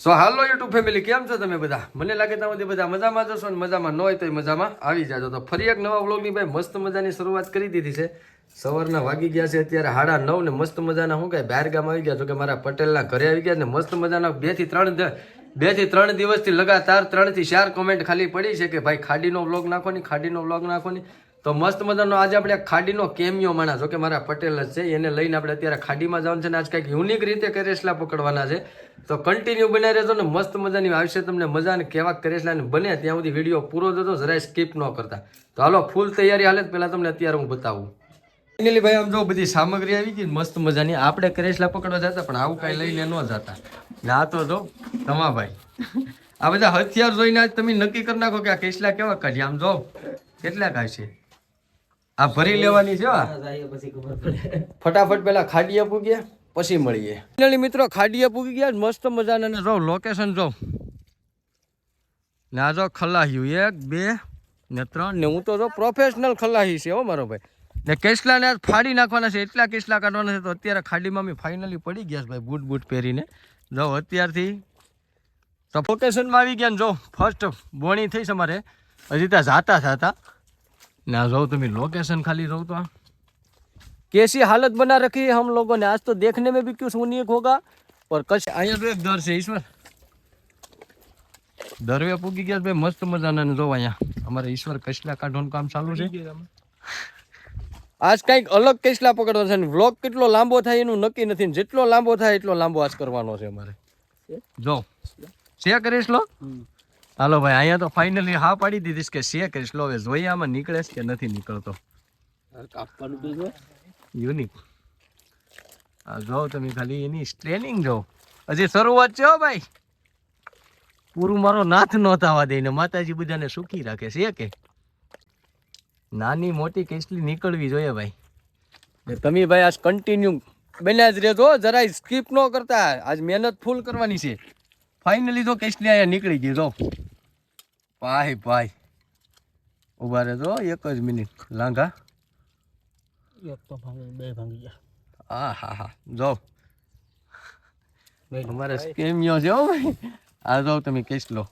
સો હાલો YouTube family કેમ છો તમે બધા? મને લાગે તમે બધા મજામાં જશો ને મજામાં ન હોય તો મજામાં આવી જાજો. તો ફરી એક નવા વ્લોગની ભાઈ મસ્ત મજાની શરૂઆત કરી દીધી છે. સવારના વાગી ગયા છે અત્યારે સાડા નવ ને મસ્ત મજાના શું કહે બહાર ગામ આવી ગયા જો કે મારા પટેલના ઘરે આવી ગયા ને મસ્ત મજાના બેથી ત્રણ બેથી ત્રણ દિવસથી લગાતાર ત્રણથી ચાર કોમેન્ટ ખાલી પડી છે કે ભાઈ ખાડીનો વ્લોગ નાખો ની, ખાડીનો વ્લોગ નાખો ની. તો મસ્ત મજાનો આજે આપણે ખાડીનો કેમિયો માણા જો કે મારા પટેલ જ છે, એને લઈને આપણે અત્યારે ખાડીમાં જવાનું છે ને આજ કંઈક યુનિક રીતે કરેસલા પકડવાના છે. તો કન્ટિન્યુ બનાવી રહેજો ને, મસ્ત મજાની આવશે તમને મજા ને કેવા કરેસલા બને, ત્યાં સુધી વીડિયો પૂરો થતો જરાય સ્કીપ ન કરતા. તો હાલો ફૂલ તૈયારી હાલે, પહેલાં તમને અત્યારે હું બતાવું. ફાઇનલી ભાઈ, આમ જો બધી સામગ્રી આવી ગઈ મસ્ત મજાની. આપણે કરેસલા પકડવા જતા, પણ આવું કાંઈ લઈને ન જતા. ને તો જો, તમા ભાઈ. આ બધા હથિયાર જોઈને આજ તમે નક્કી કરી નાખો કે આ કેસલા કેવા કાઢી આમ જો, કેટલા કાઢશે? આ ભરી લેવાની છે ફટાફટ પેલા ખાડીએ પૂગ્યા પછી મળીએ. ફાઇનલી મિત્રો ખાડીએ પૂગી ગયા મસ્ત મજાના ને જો લોકેશન જો. ને આ જો ખલાહ્યું એક બે ને ત્રણ ને હું તો જો પ્રોફેશનલ ખલાહી છે હો મારો ભાઈ. ને કેસલાને ફાડી નાખવાના છે એટલા કેસલા કાઢવાના છે તો અત્યારે ખાડીમાં અમે ફાઇનલી પડી ગયા છે ભાઈ બૂટ બૂટ પહેરીને. જો અત્યારથી તો લોકેશનમાં આવી ગયા ને જો ફર્સ્ટ બોણી થઈ છે અમારે હજી ત્યાં જાતા થતા ना जाओ तुम्हें लोकेशन खाली रहो तो कैसी हालत बना रखी है हम लोगों ने आज तो देखने में भी क्यों यूनिक होगा और कश અહીંયા તો એક દર છે ઈશ્વર દરવે પૂગી ગયા ભાઈ મસ્ત મજાના ને જો અહીંયા અમારે ઈશ્વર કસલા કાઢવાનું કામ ચાલુ છે આજ કંઈક અલગ કેસલા પકડવાનો છે ને વ્લોગ કેટલો લાંબો થાય એનું નક્કી નથી ને જેટલો લાંબો થાય એટલો લાંબો આજ કરવાનો છે અમારે જો છે કરીશ લો હાલો ભાઈ અહીંયા તો ફાઇનલી હા પાડી દીધીશ કે છે કરીશ લો હવે જોઈએ આમાં નીકળે કે નથી નીકળતો? યુનિક આ જો તમે ખાલી એની ટ્રેનિંગ જો હજી શરૂઆત છે હો ભાઈ. પૂરું મારો નાથ નો થવા દે ને માતાજી બધાને સુખી રાખે છે કે? નાની મોટી કેસલી નીકળવી જોઈએ ભાઈ. તમે ભાઈ આજ કન્ટિન્યુ બન્યા જ રહેજો જરાય સ્કીપ ન કરતા. આજ મહેનત ફૂલ કરવાની છે. ફાઇનલી જો કેસલી અહીંયા નીકળી ગઈ જો. ભાઈ ભાઈ. ઊભા રહેજો એક જ મિનિટ. લાંઘા. હા હા હા. જાઓ. અમારે સ્કેમિયો છે હો ભાઈ. આ જો તમે કેસ લો.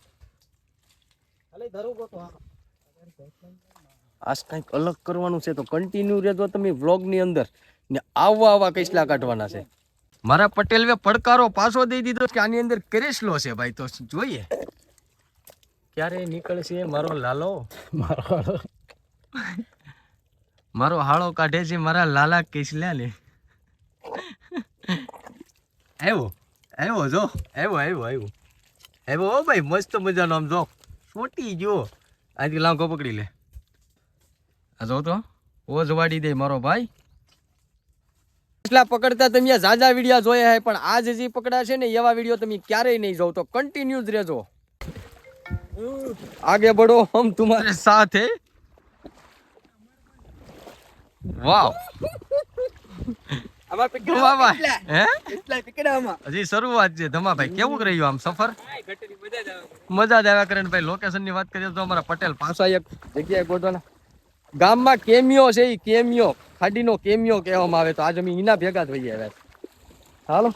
આજ કંઈક અલગ કરવાનું છે તો કન્ટિન્યુ રહેજો તમે વ્લોગની અંદર. ને આવવા આવા કેસલા કાઢવાના છે. મારા પટેલ પડકારો પાછો દઈ દીધો કે આની અંદર કરેસલો છે ભાઈ તો જોઈએ. ક્યારે નીકળશે મારો લાલો? મારો મારો હાળો કાઢે છે મારા લાલા કેસલ્યા ને આવ્યો આવ્યો જો આવ્યો આવ્યો આવ્યો આવ્યો ઓ ભાઈ મસ્ત મજાનો આમ જો. છોટી ગયો. આજથી લાંઘો પકડી લે. આ જો તો ઓજ વાડી દે મારો ભાઈ. એટલા પકડતા તમે ઝાઝા વિડીયા જોયા હે પણ આજ જે પકડા છે ને એવા વીડિયો તમે ક્યારેય નહીં જોવ તો કન્ટિન્યુ જ રહેજો. आगे बढ़ो हम तुम्हारे साथ है વાવ ધમાભાઈ હે હજી શરૂઆત છે ધમાભાઈ કેવું રહ્યું આમ સફર મજા જ આવ્યા કરે ને ભાઈ લોકેશન ની વાત કરીએ તો અમારા પટેલ પાછા એક જગ્યાએ ગોઠવાના ગામમાં કેમિયો છે એ કેમિયો ખાડીનો કેમિયો કહેવામાં આવે તો આજે અમે એના ભેગા થઈ આવ્યા છે. હાલો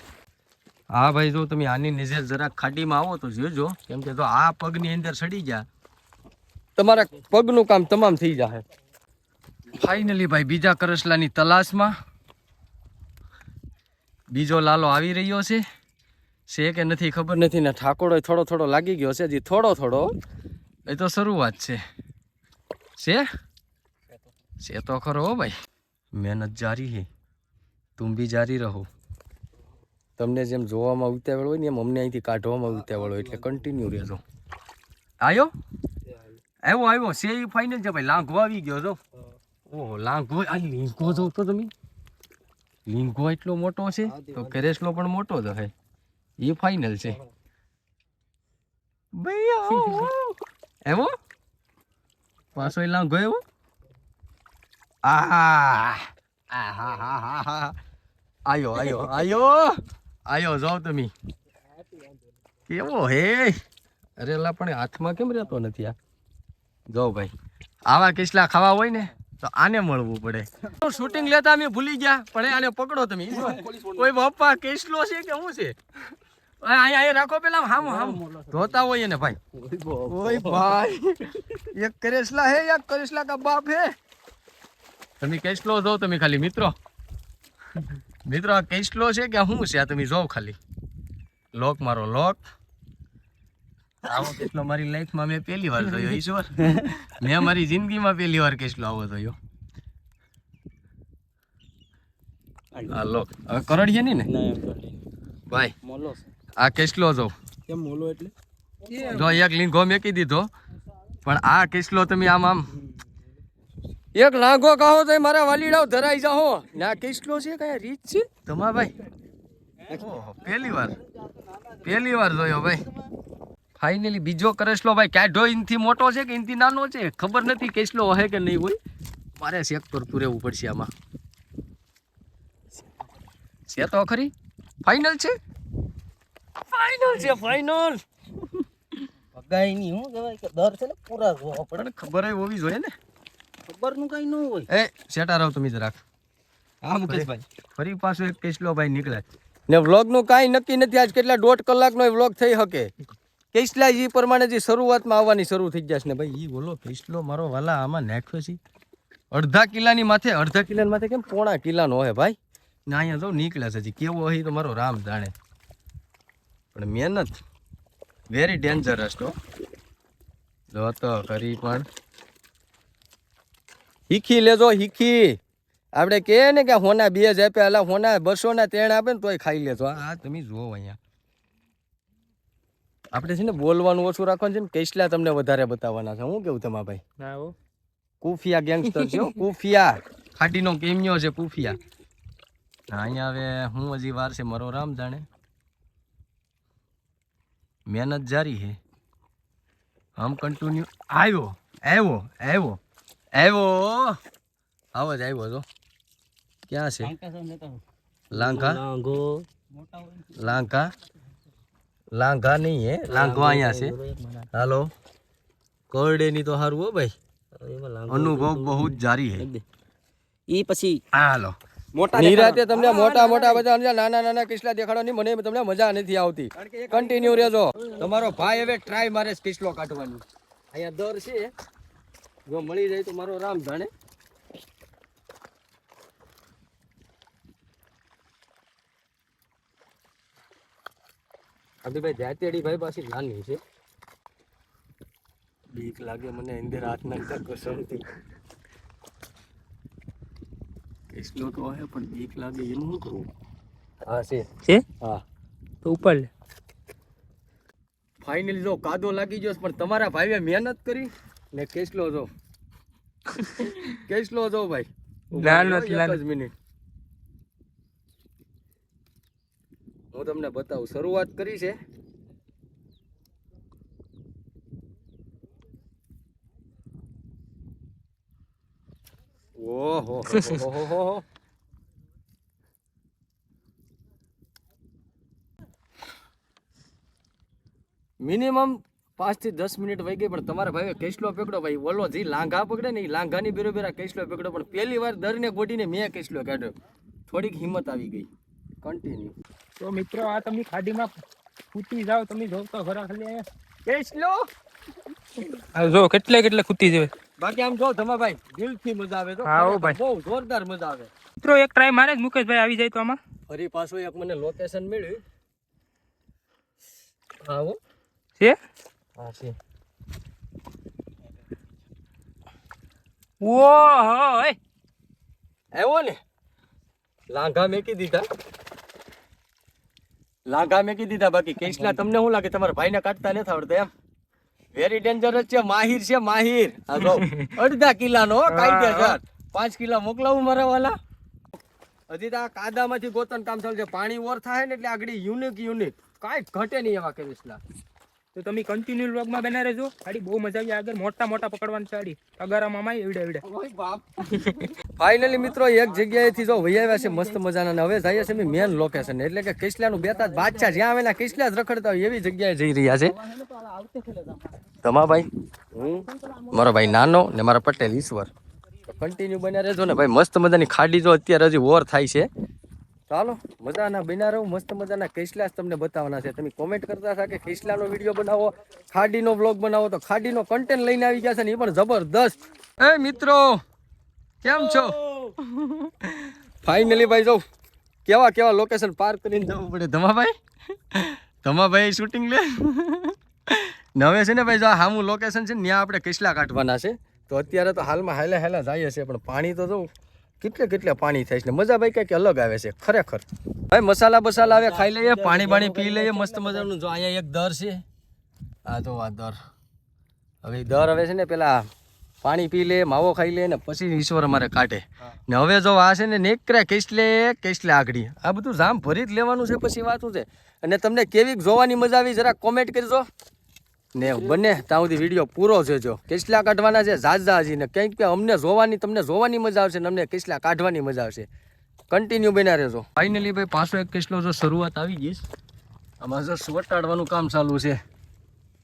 હા ભાઈ, જો તમે આની નજર જરાક ખાડીમાં આવો તો જોજો. કેમ કે જો આ પગની અંદર સડી ગયા. તમારા પગનું કામ તમામ થઈ જાય ફાઇનલી ભાઈ, બીજા કરસલાની તલાશમાં બીજો લાલો આવી રહ્યો છે. છે કે નથી ખબર નથી, ને ઠાકોડો થોડો થોડો લાગી ગયો છે, હજી થોડો થોડો. એ તો શરૂઆત છે. છે? છે તો ખરો ભાઈ. મહેનત જારી હે. તું બી જારી રહો. તમને જેમ જોવામાં ઉતાવળ હોય ને એમ અમને અહીંથી કાઢવામાં ઉતાવળ હોય એટલે કન્ટિન્યુ રહેજો. આવ્યો આવ્યો આવ્યો સે ફાઇનલ છે ભાઈ. લાંઘો આવી ગયો જો. ઓહો લાંઘો. આ લીંઘો જો તો તમે. લીંઘો એટલો મોટો છે તો કેરેસલો પણ મોટો જ હે એ ફાઇનલ છે. એવો? પાછો એ લાંઘો એવો? આહા. આહા હા હા હા. આયો આયો આયો. આયો જાઓ તમે. કેવો હે? અરે લા પણ હાથમાં કેમ રહેતો નથી આ? જાઓ ભાઈ. આવા કિસલા ખાવા હોય ને તો આને મળવું પડે. શૂટિંગ લેતા અમે ભૂલી ગયા પણ આને પકડો તમે. કોઈ બાપા કેસલો છે કે શું છે? અહીંયા અહીંયા રાખો પેલા હામ હામ. ધોતા હોય ને ભાઈ. ઓય ભાઈ. એક કરેસલા હે એક કરેસલા કા બાપ હે? તમે કેસલો જો તમે ખાલી મિત્રો. મિત્રો આ કેસલો છે કે શું છે? આ તમે જોવો ખાલી. લોક મારો લોક આવો કેસલો મારી લાઈફમાં મેં પહેલી વાર જોયો ઈશ્વર મેં મારી જિંદગીમાં પહેલી વાર કેસલો આવો જોયો. આ લોક હવે કરડીએ નહીં ને? ભાઈ આ કેસલો જો. કેમ મોલો એટલે? જો એક લીંગો મેકી દીધો. પણ આ કેસલો તમે આમ આમ એક લાંગો કહો તો મારા વાલીડાઓ ધરાઈ જાઓ ના કેટલો છે કયા રીત છે? તમા ભાઈ પહેલી વાર. પહેલી વાર જોયો ભાઈ. ફાઇનલી બીજો કરેસલો ભાઈ કાઢો ઇનથી મોટો છે કે ઇનથી નાનો છે? ખબર નથી કેસલો હે કે નહીં હોય. મારે ચેક કરતું રહેવું પડશે આમાં. છે તો ખરી? ફાઇનલ છે? ફાઇનલ છે ફાઇનલ પગાઈ ની હું કહેવાય કે દર છે ને પૂરા જોવા પડે. ખબર હોય હોવી જોઈએ ને. ખબરનું કઈ ન હોય. એ સેટા રહો તમે જરાક હા મુકેશભાઈ. ફરી પાછો એક કેસલો ભાઈ નીકળે ને વ્લોગનું કાંઈ નક્કી નથી આજ કેટલા દોઢ કલાકનો વ્લોગ થઈ શકે. કેસલા એ પ્રમાણે જે શરૂઆતમાં આવવાની શરૂ થઈ જશે ને ભાઈ એ બોલો કેસલો મારો વાલા આમાં નાખ્યો છે. અડધા કિલ્લાની માથે અડધા કિલ્લાની માથે કેમ પોણા કિલ્લાનો હોય ભાઈ? ને અહીંયા જો નીકળે છે હજી કેવો હોય તો મારો રામ જાણે. પણ મહેનત વેરી ડેન્જરસ તો તો કરી પણ હીખી લેજો હીખી. આપણે કહે ને કે હોના બે જ આપ્યા એટલે હોના બસો ના તેણ આપે ને તોય ખાઈ લેજો. આ તમે જુઓ અહીંયા. આપણે છે ને બોલવાનું ઓછું રાખવાનું છે ને કેસલા તમને વધારે બતાવવાના છે. હું કેવું તમારા ભાઈ? કુફિયા ગેંગસ્ટર છે કુફિયા. ખાટીનો કેમ્યો છે કુફિયા. અહીંયા હવે હું હજી વાર છે મારો રામ જાણે. મહેનત જારી હે હમ કન્ટિન્યુ આવ્યો આવ્યો આવ્યો. આવ્યો? આવો જ આવ્યો તો. ક્યાં છે? લાંઘા લાંકા? લાંઘા લાંઘા નહીં હે લાંઘો અહીંયા છે. હાલો. કરડેની તો સારું હો ભાઈ. અનુભવ બહુ જ જારી હે ઈ પછી હાલો. મોટા નિરાતે તમને મોટા મોટા બધા નાના નાના કિસ્લા દેખાડવાની મને તમને મજા નથી આવતી. કન્ટિન્યુ રહેજો. તમારો ભાઈ હવે ટ્રાય મારે કિસ્લો કાઢવાની. અહીંયા દર છે. જો મળી જાય તો મારો રામ જાણે. અભિભાઈ જાતેડી ભાઈ પાસે નાની છે. બીક લાગે મને અંદર હાથ નાખતા કસમથી. કિસ્લો તો આવે પણ બીક લાગે એનું શું કરવું? હા છે. છે? હા. તો ઉપર લે. ફાઇનલી જો કાદો લાગી ગયો પણ તમારા ભાઈએ મહેનત કરી? ને કેસલો જો. કેસલો જો ભાઈ. નાનો નથી જ મિનિટ. હું તમને બતાવું શરૂઆત કરી છે. ઓહો હો. મિનિમમ પાંચથી દસ મિનિટ વહી ગઈ પણ તમારા ભાઈએ કેસલો પકડો ભાઈ. ઓલો જે લાંઘા પકડે ને એ લાંઘાની બરોબર આ કેસલો પકડો પણ પહેલી વાર દરને ગોટીને મેં કેસલો કાઢ્યો. થોડીક હિંમત આવી ગઈ. કન્ટિન્યુ તો મિત્રો આ તમે ખાડીમાં ખૂટી જાઓ તમે જોવ તો ખરા ખાલી કેસલો જો કેટલે કેટલે ખૂટી જાય બાકી આમ જો તમારા ભાઈ દિલથી મજા આવે તો હા, ભાઈ. બહુ જોરદાર મજા આવે. મિત્રો એક ટ્રાય મારે જ મુકેશભાઈ આવી જાય તો આમાં. ફરી પાછું એક મને લોકેશન મળ્યું. હા હો છે? છે ઓહો આવ્યો ને? લાંઘા મેકી દીધા. લાંઘા મેકી દીધા બાકી. કેસલા તમને શું લાગે? તમારા ભાઈને કાઢતા નથી આવડતા એમ. વેરી ડેન્જરસ છે, માહિર છે, માહિર. અડધા કિલાનો કાયદેસર પાંચ કિલ્લા મોકલાવું મારા વાલા. હજી તો આ કાદામાંથી ગોતન કામ ચાલે છે. પાણી ઓર થાય ને એટલે આગળ યુનિક યુનિક કાંઈ ઘટે નહીં એવા કેસલા તો તમે કન્ટિન્યુ વ્લોગમાં બના રહેજો. સાડી બહુ મજા આવી. આગળ મોટા મોટા પકડવાની સાડી ગાડી તગારામાં માય એવડે એવડે ફાઇનલી મિત્રો એક જગ્યાએથી જો વહી આવ્યા છે મસ્ત મજાના અને હવે જઈએ છે મેન લોકેશન એટલે કે કિસલાનું બેતા બાદશાહ જ્યાં આવેલા કિસલા જ રખડતા હોય એવી જગ્યાએ જઈ રહ્યા છે. તમા ભાઈ? હું? મારો ભાઈ નાનો ને મારા પટેલ ઈશ્વર. કન્ટિન્યુ બન્યા રહેજો ને ભાઈ. મસ્ત મજાની ખાડી જો અત્યારે હજી ઓર થાય છે. ચાલો, મજાના બિના રહો, મસ્ત મજાના કેસલા તમને બતાવવાના છે. તમે કોમેન્ટ કરતા હતા કે કેસલાનો વીડિયો બનાવો, ખાડીનો બ્લોગ બનાવો, તો ખાડીનો કન્ટેન્ટ લઈને આવી ગયા છે ને, એ પણ જબરદસ્ત. એ મિત્રો, કેમ છો? ફાઇનલી ભાઈ, જો, કેવા કેવા લોકેશન પાર કરીને જવું પડે. ધમાભાઈ ધમાભાઈ શૂટિંગ લે. નવે છે ને ભાઈ, જો આ લોકેશન છે ને, ત્યાં આપણે કેસલા કાઢવાના છે. તો અત્યારે તો હાલમાં હાલે હાલે જાય છે પણ પાણી તો જોઉં કેટલે કેટલે પાણી થાય છે મજા ભાઈ કંઈક અલગ આવે છે, ખરેખર. ભાઈ મસાલા બસાલા આવે, ખાઈ લઈએ, પાણી પાણી પી લઈએ, મસ્ત મજાનું. જો અહીંયા એક દર છે. આ જો આ દર. હવે દર હવે છે ને પેલા પાણી પી લે, માવો ખાઈ લે ને પછી ઈશ્વર અમારે કાઢે. ને હવે જો આ છે ને નેકરે કેસલે કેસલે આગળી. આ બધું જામ ભરી જ લેવાનું છે પછી વાતું છે. અને તમને કેવી જોવાની મજા આવી, જરા કોમેન્ટ કરજો. ને બને ત્યાં સુધી વીડિયો પૂરો જોજો. કેસલા કાઢવાના છે ઝાઝાજીને ને કંઈક કે અમને જોવાની તમને જોવાની મજા આવશે ને અમને કેસલા કાઢવાની મજા આવશે. કન્ટિન્યુ બન્યા રહેજો. ફાઇનલી ભાઈ પાછો એક કેસલો જો શરૂઆત આવી ગઈ છે. આમાં જો વટાડવાનું કામ ચાલુ છે.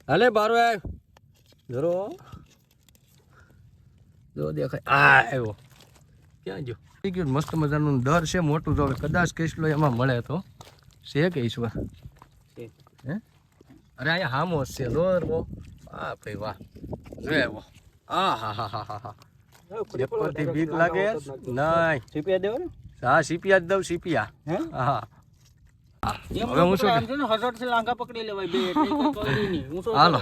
હાલે બારો જરો જો દેખાય. આ આવ્યો. ક્યાં ગયો? થઈ ગયું મસ્ત મજાનું ડર છે મોટું જો હવે કદાચ કેસલો એમાં મળે તો. છે કે ઈશ્વર? હે? અરે અહીંયા હામો છે જોરવો આ ભાઈ વાહ. જોયા આ હા હા હા હા હા. પેપરથી બીક લાગે? નહીં. સીપીયા દેવો ને? હા સીપિયા જ દઉં સીપિયા. હે? હવે હું શું આમ છે ને હસટથી લાંગા પકડી લેવાય બે. હું શું હાલો.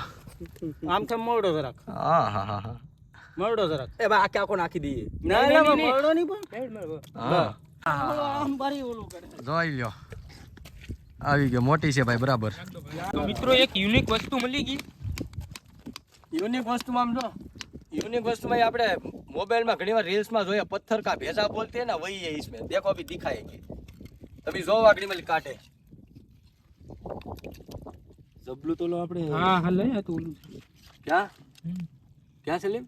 આમ તેમ મળડો જરાક. હા હા હા હા. મરડો જરાક. એ બા આખે આખો નાખી દઈએ? ના ના નહીં, નહીં પણ. હા. આમ બારી ઓલું કરે. જોઈ લ્યો. આવી ગયો મોટી છે ભાઈ બરાબર તો મિત્રો એક યુનિક વસ્તુ મળી ગઈ યુનિક વસ્તુમાં આમ જો યુનિક વસ્તુમાં એ આપણે મોબાઈલમાં ઘણીવાર રીલ્સમાં જોઈએ પથ્થર કા ભેજા બોલતે हैं ना वही है इसमें देखो अभी दिखाएंगे तभी जो वाकड़ी में काटे જબલું તો લો આપણે હા હા લઈ આ તો ઓલું છે. क्या क्या सलीम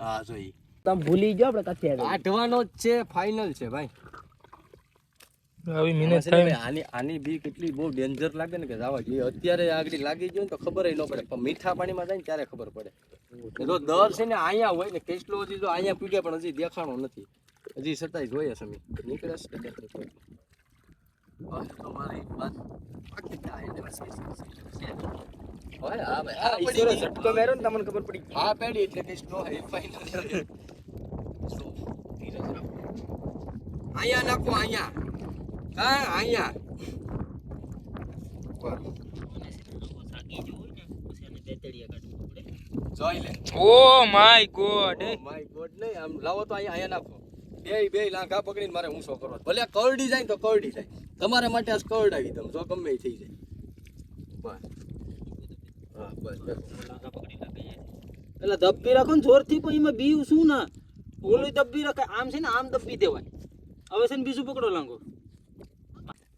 હા જોઈ તમે ભૂલી જાઓ આપણે કાથી આવ્યા કાઢવાનો જ છે ફાઇનલ છે ભાઈ આવી મહેનત થાય આની આની બી કેટલી બહુ ડેન્જર લાગે ને કે જવા જોઈએ. અત્યારે આગળ લાગી ગયો ને તો ખબર ન પડે. પણ મીઠા પાણીમાં જાય ને ત્યારે ખબર પડે. જો દર છે ને અહીંયા હોય ને કેટલો હજી જો અહીંયા પીગે પણ હજી દેખાણો નથી. હજી સતાય જોઈએ સમી નીકળે છે તો. તમારી વાત પાકી થાય એટલે ઈશ્વરે. ઝટકો માર્યો ને તમને ખબર પડી હા પેડી એટલે હે ફાઇનલ અહીંયા નાખો અહીંયા. કા અહીંયા જોઈ લે oh my God oh my God નહીં આમ લાવો તો અહીંયા અહીંયા નાખો બે બે લાંઘા પકડીને મારે ઊંચો કરો ભલે કરડી જાય ને તો કરડી જાય તમારા માટે આ કરડાવી દઉં જો ગમે એ થઈ જાય બસ હા બસ. એટલે ધબ્બી રાખો ને જોરથી પણ એમાં બીયું શું ના ઓલું દબ્બી રખાય આમ છે ને આમ ધબ્બી દેવાય હવે છે ને બીજું પકડો લાંગો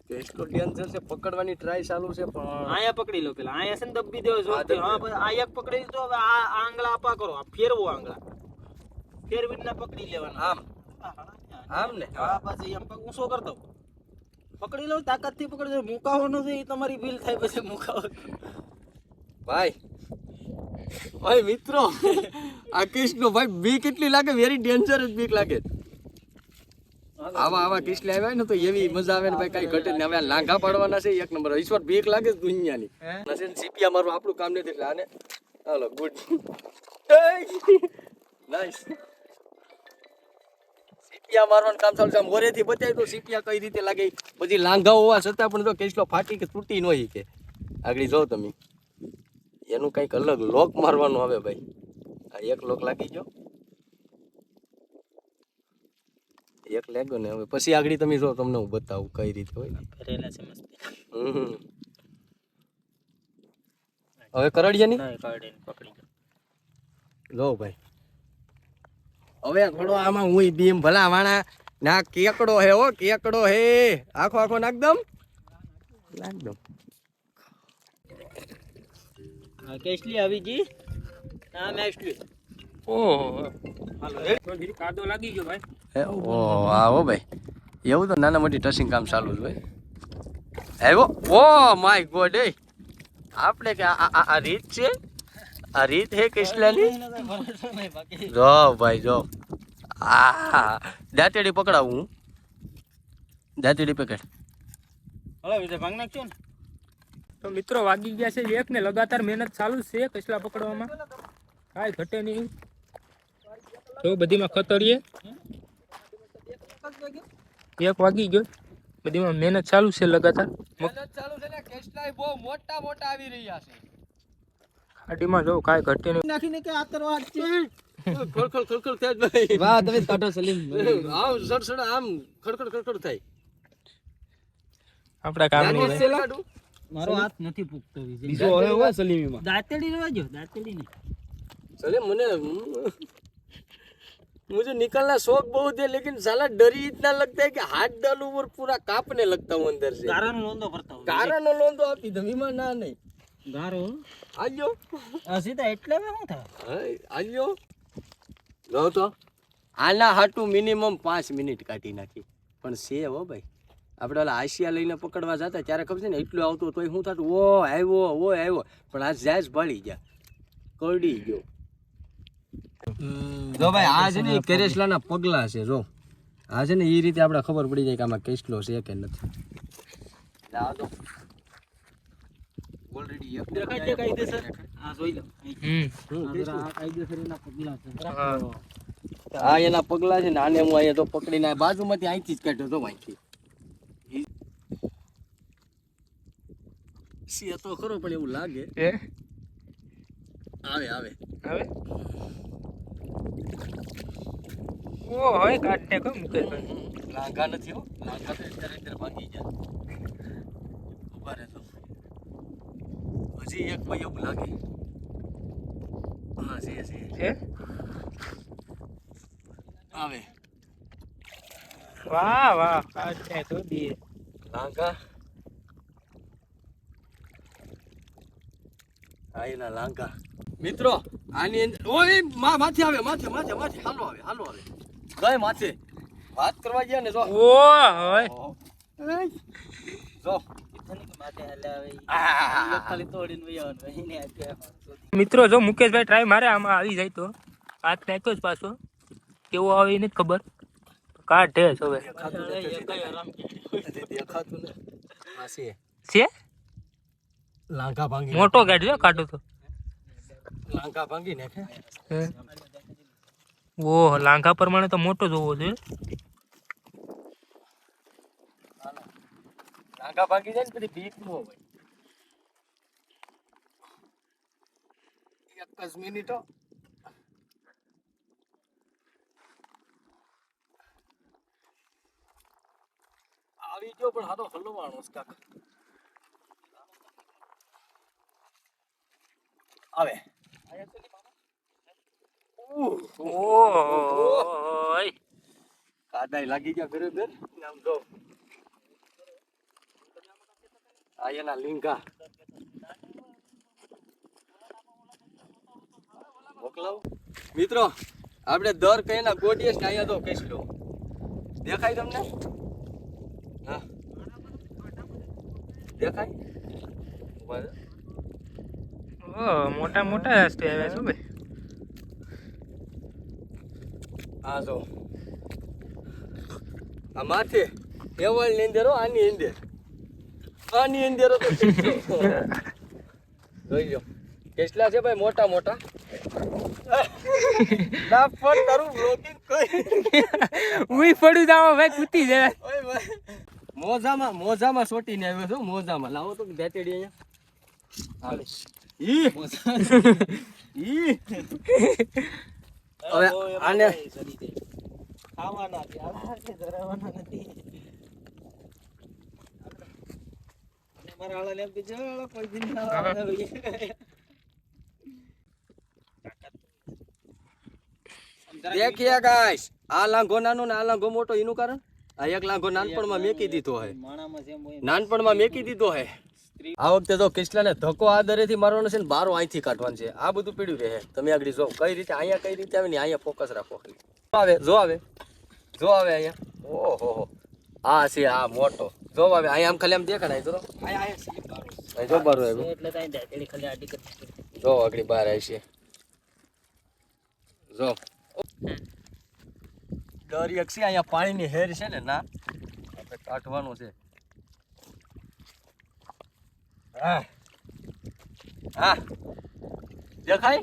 કેટલો ડેન્જર છે પકડવાની ટ્રાય ચાલુ છે પણ આયા પકડી લો પેલા. આયા છે ને દબી દેવો જોરથી. હા એક પકડી દીધો હવે આ આંગળા આપા કરો. આ ફેરવો આંગળા. ફેરવીને ના પકડી લેવાના. આમ. આમ ને? હા પછી એમ ઊંચો કરી પકડી લો તાકાતથી પકડી દો મુકાવો નથી એ તમારી બિલ થાય પછી મુકાવો. ભાઈ. ભાઈ મિત્રો. આ કૃષ્ણ ભાઈ બી કેટલી લાગે વેરી ડેન્જર જ બીક લાગે. આવા આવા કિસલે આવ્યા ને તો એવી મજા આવે ને ભાઈ કઈ ઘટે ને હવે લાંઘા પાડવાના છે. એક નંબર. ઈશ્વર બીક લાગે છે દુનિયાની. નસીન સીપિયા મારું આપણું કામ નથી એટલે આને હાલો ગુડ નાઈસ સીપિયા મારવાનું કામ ચાલુ છે. આમ ઓરેથી બતાવી તો સીપિયા કઈ રીતે લાગે. પછી લાંઘા હોવા છતાં પણ જો કેસલો ફાટી કે તૂટી ન કે આગળ જો તમે. એનું કંઈક અલગ લોક મારવાનું આવે ભાઈ. આ એક લોક લાગી ગયો. એક લેગો ને હવે પછી આગળ તમે જો તમને હું બતાવું કઈ રીતે હોય ફેરેલા છે મસ્ત. હવે કરડિયાની? ના કાઢે પકડી લો ભાઈ. હવે થોડો આમાં હું બીમ ભલા વાણા ના કેકડો હે હો કેકડો હે. આખો આખો નાખદમ? નાખદમ. કેસલી આવી ગઈ. ના હાલો કાદો લાગી ગયો ભાઈ હે ઓ હો ભાઈ. એવું તો નાના મોટી ટચિંગ કામ ચાલુ જ હોય. આવ્યો. ઓ માય ગોડ એ. આપણે કે આ રીત છે? આ રીત હે કૃષ્ણની? જો ભાઈ, જો. આ, દાંતેડી પકડાવું હું. દાંતેડી પકડ. તો મિત્રો વાગી ગયા છે એક ને લગાતાર મહેનત ચાલુ છે કસલા પકડવામાં. કાંઈ ઘટે નહીં. તો બધીમાં ખતરીએ. એક વાગી ગયો. બધીમાં મહેનત ચાલુ છે લગાતાર. મહેનત ચાલુ છે બહુ મોટા મોટા આવી રહ્યા છે. ખાડીમાં જો કાંઈ ઘટે નહીં. નાખીને કે આ તરવા છે. ખોલ થાય ભાઈ. વાહ તમે કાઢો સલીમ. આમ સડસડ આમ ખડખડ ખડખડ થાય. આપડા કામ નહીં મારો હાથ નથી પૂગતો બીજો હવે હોય સલીમીમાં. દાંતેડી રહેવા જો નહીં સલીમ મને मुझे निकलना शौक बहुत है लेकिन साला डर ही इतना लगता है कि हाथ डालूं और पूरा कांपने लगता हूँ अंदर से ગારાનો લોંદો ભરતા હોય कारण लोन तो आपकी धमीमा ना नहीं ગારો आजो આ સીધા એટલે હવે શું થાય આજો જો તો આના હાટું મિનિમમ પાંચ મિનિટ કાઢી નાખી પણ છે હો ભાઈ આપણે ઓલા આશિયા લઈને પકડવા જતા ત્યારે ખબર છે ને એટલું આવતું તોય શું થતું ઓ આવ્યો ઓ આવ્યો પણ આ જાય જ ભળી ગયા કરડી ગયો જો ભાઈ આ છે ને કેરેસલાના પગલા છે જો. આ છે ને એ રીતે આપણે ખબર પડી જાય કે આમાં કેસલો છે કે નથી. આ તો ઓલરેડી એક દેખાય છે કાયદેસર? આ જોઈ લો. હમ. આ જરા આ કાયદેસર એના પગલા છે. હા. એના પગલા છે ને આને હું અહીંયા તો પકડીને આ બાજુમાંથી અહીંથી જ કાઢ્યો તો અહીંથી. સી તો ખરો પણ એવું લાગે. આવે આવે. આવે? ઓ હોય કાઢને કો મુકેશભાઈ લાંઘા નથી હો. લાંઘા તો અંદર અંદર ભાગી જાય ઊભા હજી એક ભાઈ એવું લાગે. હા છે છે. છે? આવે. વાહ વાહ કાઢને તો દીએ. લાંઘા આ એના લાંઘા મિત્રો આની અંદર ઓય મા માથે આવે માથે માથે માથે. હાલો આવે હાલો આવે. ગય માથે? વાત કરવા ગયા ને જો. ઓ હોય જો. એને મિત્રો જો મુકેશભાઈ ટ્રાય મારે આમાં આવી જાય તો. હાથ નાખ્યો જ પાછો. કેવો આવે એ નથી ખબર. કાઢે જ હવે. એકેય આરામ કે. દેખાતું ને. આ છે? છે લાંઘા ભાંગી મોટો કાઢજો કાઢો તો. લાંઘા ભાંગી નાખે. ઓહ લાંઘા પ્રમાણે તો મોટો જ હોવો જોઈએ. લાંઘા ભાંગી જાય ને પછી બીક નો હોય. એક જ મિનિટો. આવી ગયો પણ હાથો હલવાનો છે કાકા. આવે. ઓય. કાદાય લાગી ગયા બરોબર આમ જો. આ એના લીંગા. મોકલાવો. મિત્રો, આપણે દર કઈના ગોડીએ ને અહીંયા તો કેસલો દેખાય તમને? હા. દેખાય. ઓ મોટા મોટા હસ્તે આવ્યા છો ભાઈ. હા જો. આ માથે એવળની અંદર આની અંદર. આની અંદર તો. જોઈ લો કેટલા છે ભાઈ મોટા મોટા? ના ફોન તારું બ્લોકિંગ કોઈ ઉઈ પડ્યું જાવ ભાઈ કૂતી જાય ઓય ભાઈ. મોજામાં મોજામાં સોટીને આવ્યો છું મોજામાં. લાવો તો બેટેડી અહીંયા. હાલે. ઈ. ઈ. હવે આને ખાવાના છે, આવા ધરાવાના નથી. મારા હાલાને એમ કીધું, "હાલો, કોઈ દી ના દેખીએ ગાઈસ આ લાંઘો નાનો ને આ લાંઘો મોટો એનું કારણ? આ એક લાંઘો નાનપણમાં મેકી દીધો હે. માણામાં જેમ નાનપણમાં મેકી દીધો હે. આ વખતે તો કિસ્લાને ધક્કો આ દરેથી મારવાનો છે ને બારો અહીંથી કાઢવાનું છે. આ બધું પીડ્યું રહે તમે આગળ જો કઈ રીતે? અહીંયા કઈ રીતે આવે ને અહીંયા ફોકસ રાખો? જો આવે જો આવે જો આવે અહીંયા. ઓહો. આ છે આ મોટો. જો આવે અહીંયા આમ ખાલી આમ દેખાય તો જો બારો આવ્યો. જો આગળ બહાર આવી છે. જો. એક છે અહીંયા પાણીની હેર છે ને ના. આપણે કાઢવાનું છે. હા. હા. દેખાય?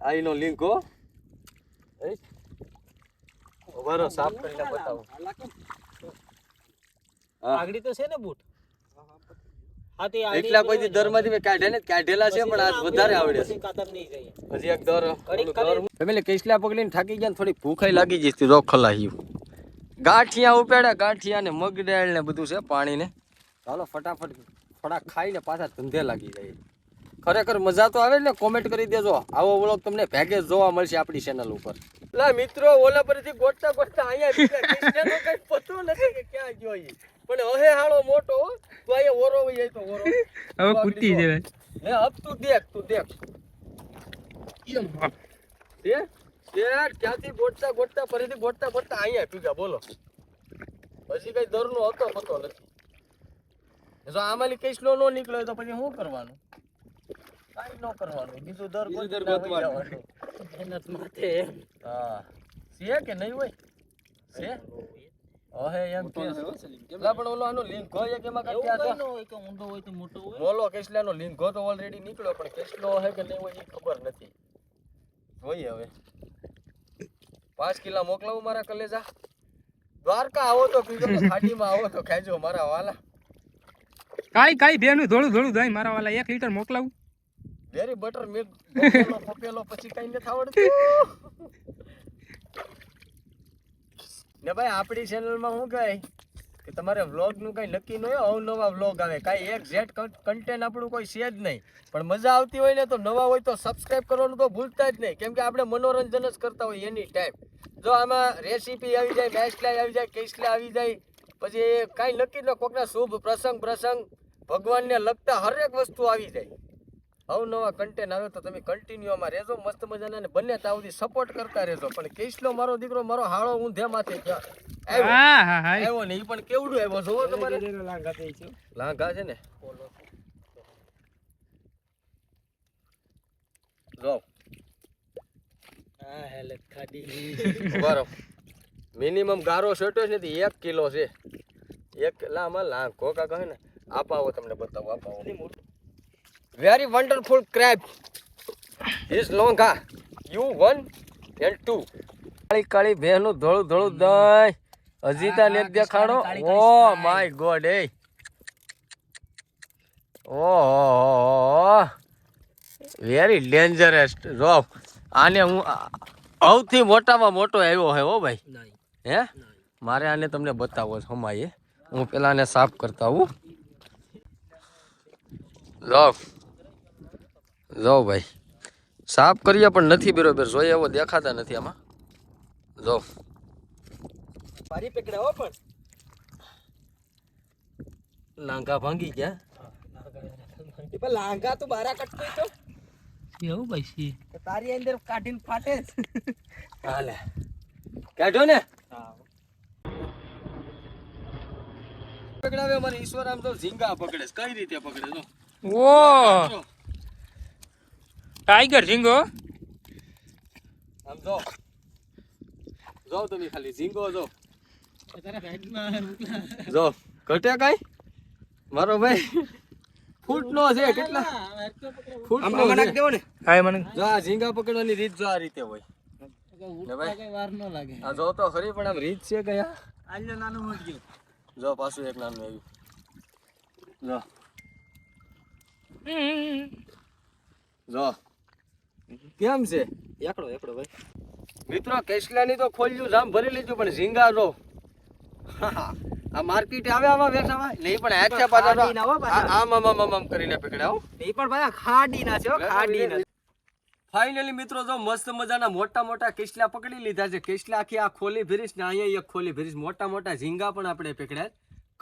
આ એનો લિંક હો? સાફ કરીને બતાવો. આગળી તો છે ને બૂટ? એટલા કોઈ દરમાંથી મેં કાઢ્યા ને કાઢેલા છે પણ આજ વધારે આવડે છે. હજી એક દર ફેમિલી કેસલા પકડીને થાકી ગયા થોડી ભૂખાઈ લાગી જઈ હતી રોગ ખલાહ્યું ગાંઠિયા ઉપાડ્યા ગાંઠિયા ને મગ દાળ ને બધું છે પાણી ને ચાલો ફટાફટ. થોડા ખાઈને પાછા ધંધે લાગી જાય. ખરેખર મજા તો આવે ને કોમેન્ટ કરી દેજો. આવો વ્લોગ તમને ભેગે જોવા મળશે આપણી ચેનલ ઉપર. લા મિત્રો ઓલા પરથી ગોટતા ગોટતા અહીંયા કઈ પતો નથી કે ક્યાં ગયો પણ હવે હાળો મોટો હો. તો અહીંયા ઓરો વઈ જાય તો ઓરો. હવે કૂટી જવાય લે હબ તું દેખ તું દેખ. તે તે ક્યાંથી ગોટતા ગોટતા ફરીથી ગોટતા ગોટતા અહીંયા પીગા બોલો. પછી કઈ દરનો હતો પતો નથી. જો આમાંથી કઈ સ્લો નો નીકળ્યો તો પછી શું કરવાનું? કાંઈ ન કરવાનું. બીજું દર કોઈ દર ગોતવાનું. મહેનત માથે હા. છે કે નહીં હોય? છે? ઓહે એમ કે લા પણ ઓલો આનો લિંક હોય કે એમાં કાઈ ક્યાં ન હોય કે ઊંડો હોય તો મોટો હોય? બોલો કેસલાનો લિંક તો ઓલરેડી નીકળ્યો પણ કેસલો હે કે નહીં હોય એ ખબર નથી. જોઈએ હવે. પાંચ કિલા મોકલાવું મારા કલેજા? દ્વારકા આવો તો પીજો તો ખાડીમાં આવો તો ખાજો મારા વાલા. કાઈ કાઈ બેનું ધોળું ધોળું જાય. મારા વાલા એક લીટર મોકલાવું. વેરી બટર મિલ્ક પોપેલો પછી કઈ નથી આવડતું. ને ભાઈ, આપણી ચેનલમાં શું કહે કે તમારે વ્લોગનું કઈ નક્કી ન હોય, અવનવા વ્લોગ આવે. કાંઈ એક ઝેડ કન્ટેન્ટ આપણું કોઈ છે જ નહીં. પણ મજા આવતી હોય ને તો નવા હોય તો સબસ્ક્રાઇબ કરવાનું તો ભૂલતા જ નહીં. કેમ કે આપણે મનોરંજન જ કરતા હોય એની ટાઈમ જો આમાં રેસીપી આવી જાય મેસ્ટલાઈ આવી જાય, કેસલા આવી જાય પછી કાંઈ નક્કી ન કોકના શુભ પ્રસંગ પ્રસંગ ભગવાનને લગતા હરેક વસ્તુ આવી જાય. અવનવા કન્ટેન્ટ આવે તો તમે કન્ટિન્યુ આમાં રહેજો મસ્ત મજાના ને બંને તાવથી સપોર્ટ કરતા રહેજો. પણ કેસલો મારો દીકરો મારો હાળો ઊંધે માથે. આવ્યો. ને એ પણ કેવડું આવ્યો જોવો તમારે. લાંગા થઈ છે. લાંઘા છે ને. જો. હા હેલે ખાડી રહો. મિનિમમ ગારો શેટ્યો છે ને એક કિલો છે. એક લામાં લાંઘો કા કહે ને આપાવો તમને બતાવો આપાવો. Very wonderful crab is longer you one and two કાળી કાળી ભેનું ધોળું ધોળું દહીં. અજીતા ને દેખાડો. ઓ માય ગોડ એ ઓ વેરી ડેન્જરસ જો આને હું આવતી સૌથી મોટામાં મોટો આવ્યો હે હો ભાઈ. હે? મારે આને તમને બતાવો સમાયે હું પેલા આને સાફ કરતા હું લો. જો ભાઈ. સાફ કરીએ પણ નથી બરોબર. જોઈએ એવો દેખાતા નથી આમાં. જો ભારી પણ. લાંગા ભાંગી ગયા. લાંગા તો બારા કટતો તો એવું ભાઈ તારી અંદર કાઢીને ફાટે હાલે. કાઢો ને. પકડાવે મારે ઈશ્વર આમ તો ઝીંગા પકડે કઈ રીતે પકડે જો. ઓ. ટાઈગર ઝીંગો? આમ જો. જો તમે ખાલી ઝીંગો જો. જો. ઘટે કઈ? મારો ભાઈ. ફૂટ નો છે કેટલા? ફૂટ નો છે. દેવો ને. હા મને જો આ ઝીંગા પકડવાની રીત જો આ રીતે હોય. વાર ન લાગે. આ જો તો ખરી પણ આમ રીત છે કયા આલ્યો નાનું મટ ગયું. જો પાછું એક નાનું આવ્યું. જો. જો. કેમ છે? એકડો એકડો ભાઈ. મિત્રો કેસલાની તો ખોલ્યું જામ ભરી લીધું પણ ઝીંગા જો. આ માર્કેટ આવે આમાં વેચાવા નહીં પણ ના પાછા. આમ આમ આમ આમ કરીને પકડ્યા હો. એ પણ ભાઈ ખાડી ના છે ખાડી ના ફાઇનલી મિત્રો જો મસ્ત મજાના મોટા મોટા કેસલા પકડી લીધા છે. કેસલા આખી આ ખોલી ભીરીશ ને અહીંયા એક ખોલી ભીરીશ. મોટા મોટા ઝીંગા પણ આપણે પકડ્યા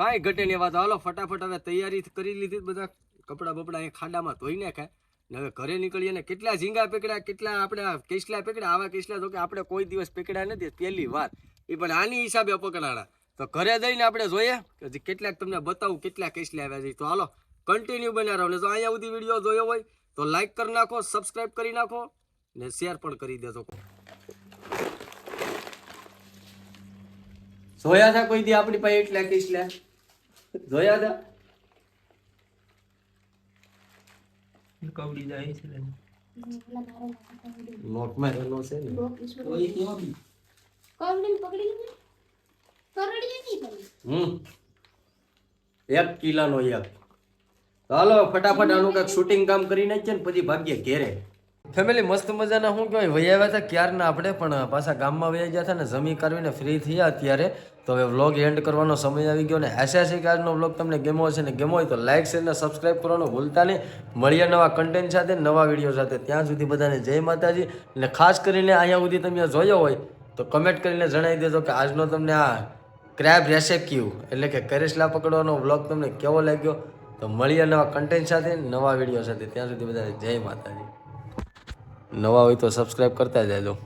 કાંઈ ઘટે નહીં. વાત હાલો, ફટાફટ હવે તૈયારી કરી લીધી બધા. કપડા બપડા અહીંયા ખાડામાં ધોઈ નાખ્યા હવે ઘરે નીકળીએ ને કેટલા ઝીંગા પકડ્યા, કેટલા આપણે કેસલા પકડ્યા? આવા કેસલા તો કે આપણે કોઈ દિવસ પકડ્યા નથી. પહેલી વાર. એ પણ આની હિસાબે પકડાણા તો ઘરે જઈને આપણે જોઈએ કે કેટલાક તમને બતાવું કેટલા કેસલા આવ્યા છે. તો હાલો કન્ટિન્યુ બન્યા રહો ને જો અહીંયા સુધી વીડિયો જોયો હોય તો લાઈક કરી નાખો સબસ્ક્રાઈબ કરી નાખો ને શેર પણ કરી દેજો. જોયા હતા કોઈ દી આપણી પાસે એટલા કેસલા જોયા હતા કવડી જાય છે લોકમાં રહેલો છે ને. એ કેવા બી. હમ. એક કિલાનો એક. હાલો, ફટાફટ આનું કાંઈક શૂટિંગ કામ કરી નાખીએ ને પછી ભાગ્ય ઘેરે. ફેમિલી મસ્ત મજાના. શું કહેવાય, વહી આવ્યા હતા ક્યારના આપણે? પણ પાછા ગામમાં વહી ગયા હતા ને જમી કરવીને ફ્રી થયા અત્યારે. તો હવે વ્લોગ એન્ડ કરવાનો સમય આવી ગયો ને આશા છે કે આજનો વ્લોગ તમને ગેમો હશે ને ગેમો હોય તો લાઇક શેર ને સબસ્ક્રાઇબ કરવાનું ભૂલતા નહીં. મળીએ નવા કન્ટેન્ટ સાથે, નવા વીડિયો સાથે. ત્યાં સુધી બધાને જય માતાજી. અને ખાસ કરીને અહીંયા સુધી તમે જોયો હોય, તો કમેન્ટ કરીને જણાવી દેજો કે આજનો તમને આ ક્રેબ રેસેક્યુ એટલે કે કરેસલા પકડવાનો વ્લોગ તમને કેવો લાગ્યો? તો મળીએ નવા કન્ટેન્ટ સાથે નવા વીડિયો સાથે. ત્યાં સુધી બધા જય માતાજી. નવા હોય તો સબસ્ક્રાઈબ કરતા જજો